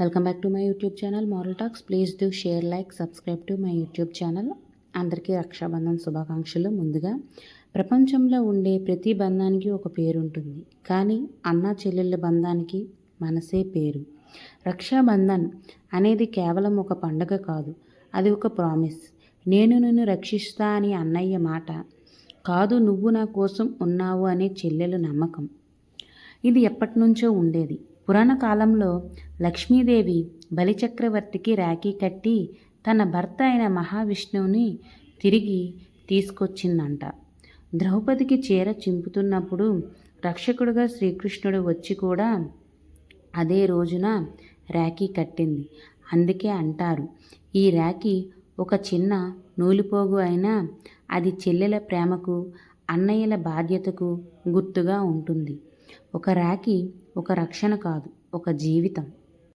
Welcome back to my YouTube channel moral talks. Please do share like subscribe to my YouTube channel. అందరికీ రక్షాబంధన్ శుభాకాంక్షలు ముందుగా. ప్రపంచంలో ఉండే ప్రతి బంధానికి ఒక పేరు ఉంటుంది కానీ అన్న చెల్లెళ్ళ బంధానికి మనసే పేరు. రక్షాబంధన్ అనేది కేవలం ఒక పండగ కాదు. అది ఒక ప్రామిస్. నేను నిన్ను రక్షిస్తా అని అన్నయ్య మాట. కాదు నువ్వు నా కోసం ఉన్నావు అనే చెల్లెలు నమ్మకం. ఇది ఎప్పటి నుంచో ఉండేది. పురాణ కాలంలో లక్ష్మీదేవి బలిచక్రవర్తికి రాఖీ కట్టి తన భర్త అయిన మహావిష్ణువుని తిరిగి తీసుకొచ్చిందంట. ద్రౌపదికి చీర చింపుతున్నప్పుడు రక్షకుడుగా శ్రీకృష్ణుడు వచ్చి కూడా అదే రోజున రాఖీ కట్టింది. అందుకే అంటారు ఈ రాఖీ ఒక చిన్న నూలిపోగు అయినా అది చెల్లెల ప్రేమకు అన్నయ్యల బాధ్యతకు గుర్తుగా ఉంటుంది. ఒక రాఖీ ఒక రక్షణ కాదు ఒక జీవితం.